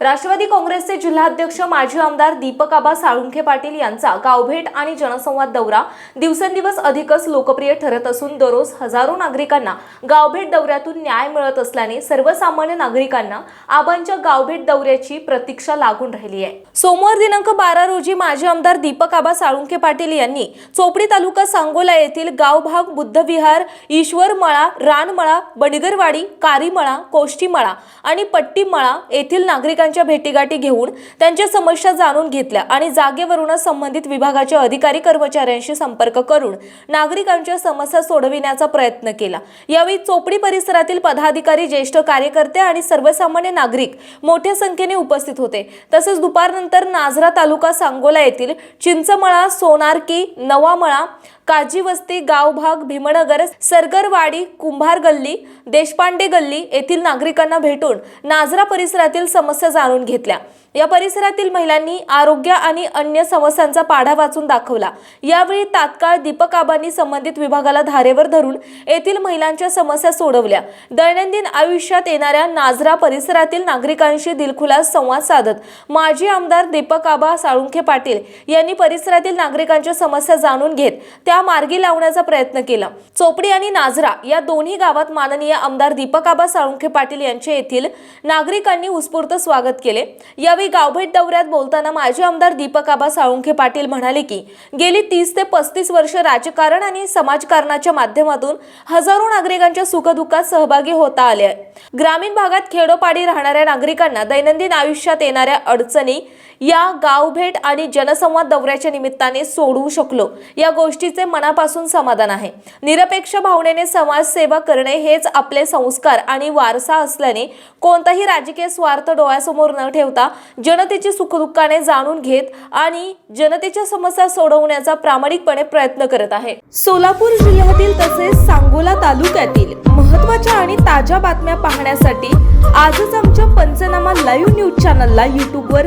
राष्ट्रवादी काँग्रेसचे जिल्हाध्यक्ष माजी आमदार दीपक आबा साळुंखे पाटील यांचा गावभेट आणि जनसंवाद दौरा दिवसेंदिवस अधिकच लोकप्रिय ठरत असून दररोज हजारो नागरिकांना गावभेट दौऱ्यातून न्याय मिळत असल्याने सर्वसामान्य नागरिकांना आबांच्या गावभेट दौऱ्याची प्रतीक्षा लागून राहिली आहे. सोमवार दिनांक बारा रोजी माजी आमदार दीपक आबा साळुंखे पाटील यांनी चोपडी तालुका सांगोला येथील गावभाग बुद्धविहार ईश्वरमळा रानमळा बडगरवाडी कारीमळा कोष्टीमळा आणि पट्टीमळा येथील नागरिकांच्या भेटीगाठी घेऊन त्यांच्या समस्या जाणून घेतल्या आणि जागेवरूनच संबंधित विभागाच्या अधिकारी कर्मचाऱ्यांशी संपर्क करून नागरिकांच्या समस्या सोडविण्याचा प्रयत्न केला. यावेळी चोपडी परिसरातील पदाधिकारी ज्येष्ठ कार्यकर्ते आणि सर्वसामान्य नागरिक मोठ्या संख्येने उपस्थित होते. तसेच दुपारनंतर नाझरा तालुका सांगोला येथील चिंचमळा सोनारकी नवामळा काजीवस्ती गावभाग भीमनगर सरगरवाडी कुंभार गल्ली देशपांडे गल्ली येथील नागरिकांना भेटून नाझरा परिसरातील समस्या जाणून घेतल्या. या परिसरातील महिलांनी आरोग्य आणि अन्य समस्यांचा पाढा वाचून दाखवला. यावेळी तात्काळ दीपक आबांनी संबंधित विभागाला धारेवर धरून येथील महिलांच्या समस्या सोडवल्या. दैनंदिन आयुष्यात येणाऱ्या नाझरा परिसरातील नागरिकांशी दिलखुलास संवाद साधत माजी आमदार दीपक आबा साळुंखे पाटील यांनी परिसरातील नागरिकांच्या समस्या जाणून घेत त्या मार्गी लावण्याचा प्रयत्न केला. चोपडी आणि नाझरा या दोन्ही गावात माननीय आमदार दीपक आबा साळुंखे पाटील यांचे येथील नागरिकांनी उत्स्फूर्त स्वागत केले. यावेळी गावभेट दौऱ्यात बोलताना माजी आमदार दीपक आबा साळुंखे पाटील म्हणाले की गेली तीस ते पस्तीस वर्ष राजकारण आणि समाजकारणाच्या माध्यमातून हजारो नागरिकांच्या सुखदुःखात सहभागी होता आले आहे. ग्रामीण भागात खेडोपाडी राहणाऱ्या नागरिकांना दैनंदिन आयुष्यात येणाऱ्या अडचणी या गावभेट आणि जनसंवाद दौऱ्याच्या निमित्ताने सोडवू शकलो. या गोष्टीचे मनापासून समाधान आहे. निरपेक्ष भावनेने समाजसेवा करणे हेच आपले संस्कार आणि वारसा असल्याने कोणताही राजकीय स्वार्थ डोळ्यासमोर न ठेवता जनतेची सुखदुःखाने जाणून घेत आणि जनतेच्या समस्या सोडवण्याचा प्रामाणिकपणे प्रयत्न करत आहे. सोलापूर जिल्ह्यातील तसेच सांगोला तालुक्यातील महत्त्वाच्या आणि ताज्या बातम्या पाहण्यासाठी आजच आमच्या पंचनामा लाईव्ह न्यूज चॅनलला यूट्यूबवर